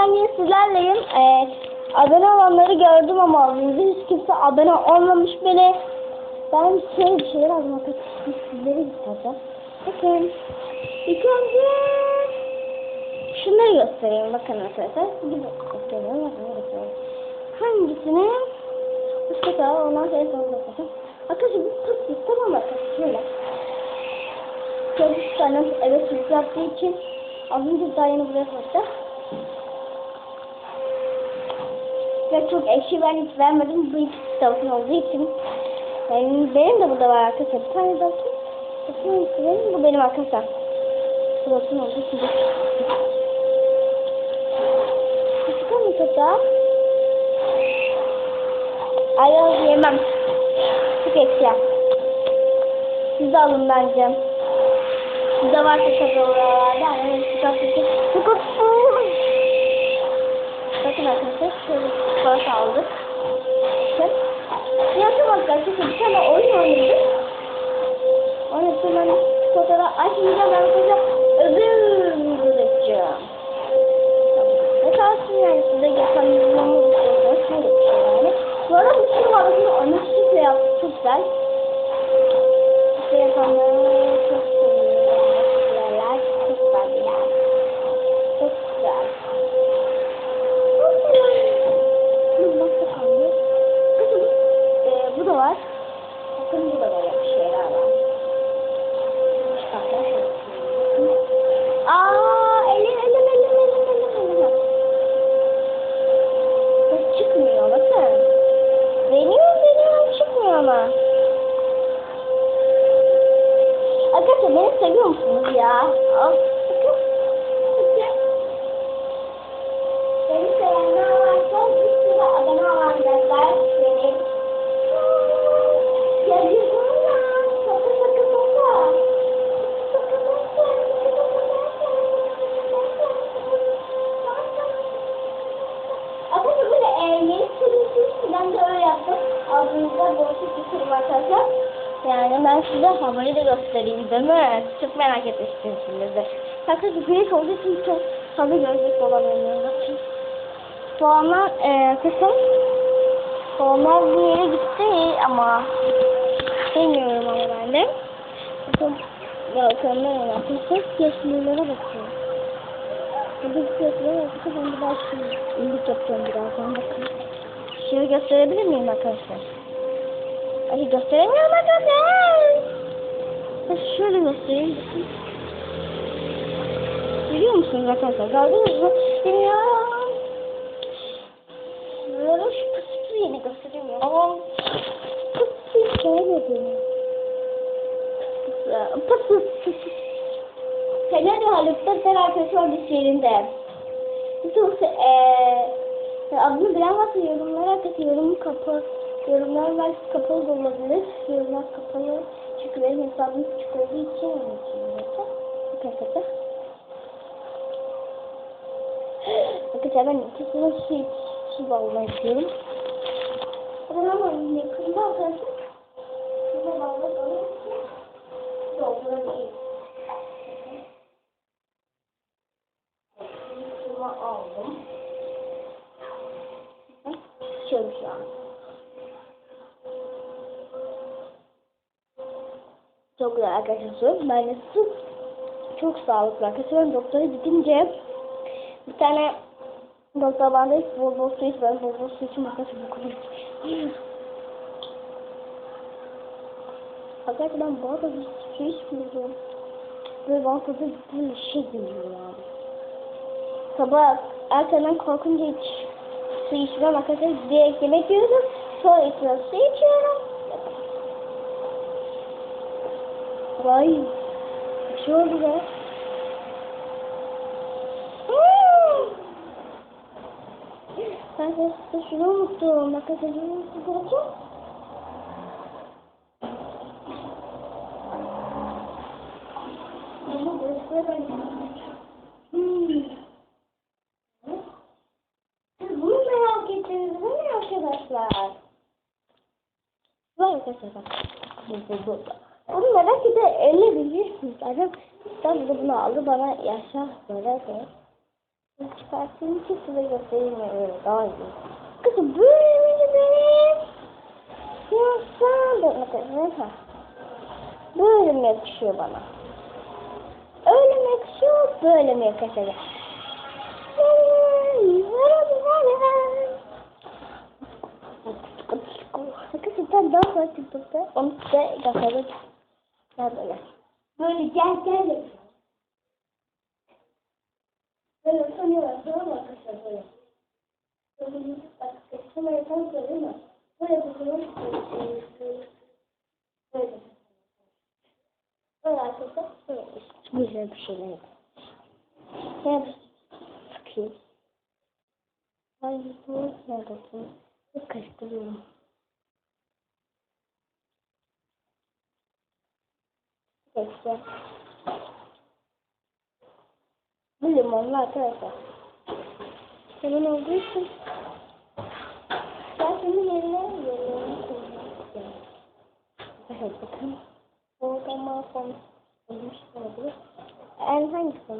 ben yine sizlerleyim. Ee, abone olanları gördüm ama önce hiç kimse abone olmamış bile. Ben şey bir şeyler aldım arkadaşlar. Sizlere göstereceğim. Bakın. İlk önce şunları göstereyim. Bakın arkadaşlar. Bir göstereyim. Bakın göstereyim. Hangisini? Mustafa ondan sonra sonra göstereceğim. Arkadaşlar bu çok büyük tamam? Arkadaşlar şöyle. Şöyle bir tane eve yaptığı için az önce daha yeni buraya koydum. Ve çok ekşi ben hiç vermedim. Bu ikisi tavsiye olduğu için. Benim, benim de burada var arkadaşlar. Bir tane daha Bakın bu benim arkadaşlar. Burası olduğu için. Çıkar mı kata? Ay yok yemem. Çok ekşi. Siz de alın bence. Sizde varsa tabii oralarda. Evet, çok ekşi. Çok. Bakın arkadaşlar şöyle çikolata aldık. Bakın. Yaptım arkadaşlar bir tane oyun oynadık. Onun için ben çikolataları açmayacağım arkadaşlar. Öbür Arkadaşlar beni seviyor musunuz ya? Al, göstereyim değil mi? Çok merak etmişsiniz şimdi de. Arkadaşlar güneş olduğu için çok görecek olamıyorum. Bakın. Soğanlar e, kısım. Soğanlar bir yere gitti ama bilmiyorum ama ben de. Bakın balkonlar var. Arkadaşlar yeşillere bakıyorum. Burada bir fiyatına bakıyorum. Ben de belki iyilik yapacağım birazdan bakın. Şöyle gösterebilir miyim arkadaşlar? Ay gösteremiyorum arkadaşlar. Ben şöyle göstereyim. Görüyor musunuz arkadaşlar? Gördünüz mü? Bilmiyorum. Böyle şu pısıtı yeni gösteremiyorum. Ama pısıtı gelmedi. Pısıtı. Fener Haluk'ta arkadaşlar bir şiirinde. Çok eee adını varsa yorumlara arkadaşlar yorum kapı yorumlar belki kapalı da olabilir. Yorumlar kapalı. Çünkü benim hesabım küçük olduğu için onun için neyse. Arkadaşlar. Arkadaşlar ben ikisini şey, şey bağlamak istiyorum. Ben ama yakında arkadaşlar. Şurada bağlamak Çok arkadaşlar. Ben su çok sağlıklı arkadaşlar. Doktora gidince bir tane doktor bana ki bol bol su iç. Ben bol bol su içim arkadaşlar bu kadar. Arkadaşlar ben bu arada hiç su içmiyorum. Böyle bana tadı bir şey geliyor yani. Sabah erkenden korkunca hiç su içmem arkadaşlar. Direkt yemek yiyorum. Sonra içiyorum. Su içiyorum. Vay. Bir şey oldu be. Hmm. Ben de size şunu unuttum. Arkadaşlar şunu unuttum. Ama burası da Bunu merak merak edebilirsiniz. Adam İstanbul'da bunu aldı bana yaşa böyle de. Çıkartayım ki size göstereyim öyle daha iyi. Kızım böyle miydi benim? Yoksa böyle neyse. Böyle mi yakışıyor bana? Öyle mi yakışıyor, böyle mi yakışacak? Gerçekten daha fazla TikTok'ta onu size göstermek ya böyle. Böyle gel gel. Böyle utanıyorlar tamam mı arkadaşlar böyle. Böyle bak kamerayı tam söyleyeyim mi? Böyle yapıyorsunuz. Böyle böyle. Arkadaşlar böyle güzel bir şeyler yapıyor. Ben sıkayım. Ay bu neredesin? Bir Peki. Bu limonlu arkadaşlar. Limon olduğu için ben senin yerine limonlu. Evet bakın. Orada mahvolmuş olmuş olabilir. En hangisi?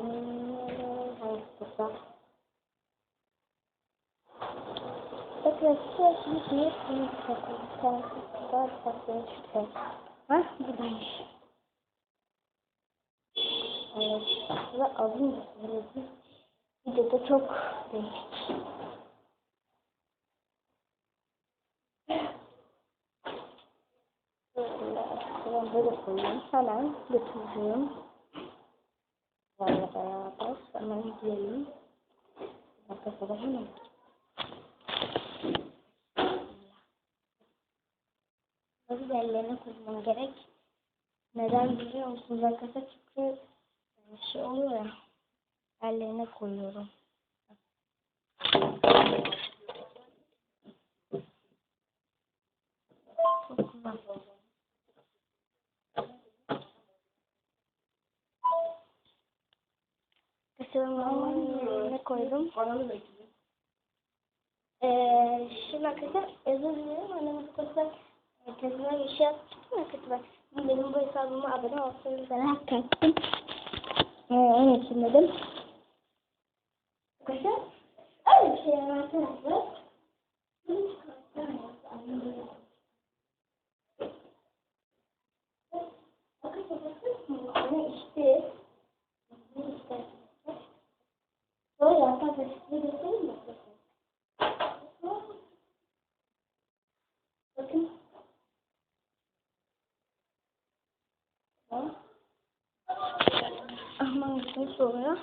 Hangisi da? Bakın şurası bir bir bir takım. Sen daha takım işte. Ha buradaymış. Ve söyledi. Videoda çok değişik. Ben böyle koyayım. Hemen götüreceğim. Böyle beraber hemen gidelim. Arkadaşlar hemen. Böyle ellerine koymam gerek. Neden biliyor musunuz arkadaşlar? Çünkü şey oluyor ya. Ellerine koyuyorum. Çok güzel. Ne koydum? Ee, şimdi arkadaşlar özür dilerim. Annem bu kadar kendime bir şey arkadaşlar. Benim bu hesabıma abone olsanız merak ettim. Ee, onun için dedim. Arkadaşlar öyle bir şey var arkadaşlar. Bunu çıkartacağım. Arkadaşlar bakın ne işte. Ne işte. Böyle arkadaşlar size göstereyim mi? Bakın. Aman gitmiş oluyor.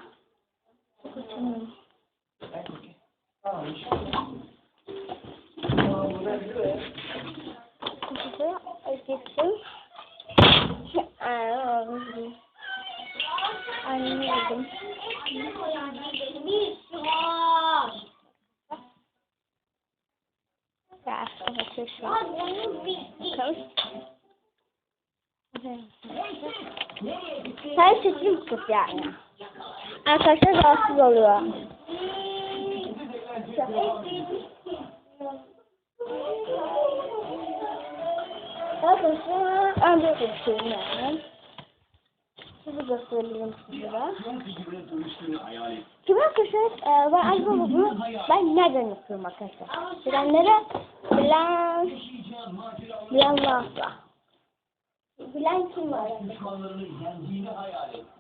Çok uçuyorum. Kutuda geçtim. Anladım. Ya arkadaşlar şu an. Bakalım. Her seçim kız yani. Arkadaşlar rahatsız oluyor. Arkadaşlar önce seçeyim yani. Sizi göstereyim sizlere. Şimdi arkadaşlar e, ben acaba bunu ben nereden yapıyorum arkadaşlar? Bilenlere bilen bilen varsa. Bilen kim var? Çok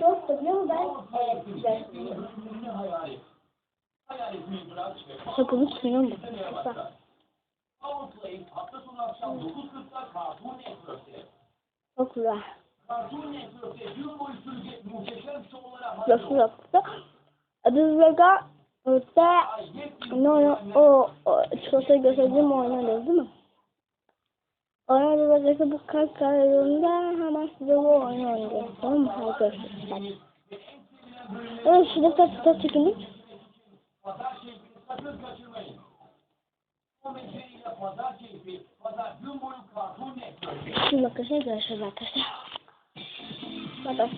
da biliyor ben evet gösteriyorum. Çok unutmuyor mu? Avrupa'yı hafta sonu akşam 9.40'da Cartoon Network'te. Çok güzel. Nasıl yaptı? Adı yepyeni ne o, o, o çikolata gösterdiğim oynadı değil mi? Oynadı Vega'sı bu kalp kararında hemen Harika. Bak. Evet şu defter tutar çekindik. Şimdi arkadaşlar arkadaşlar. Bye.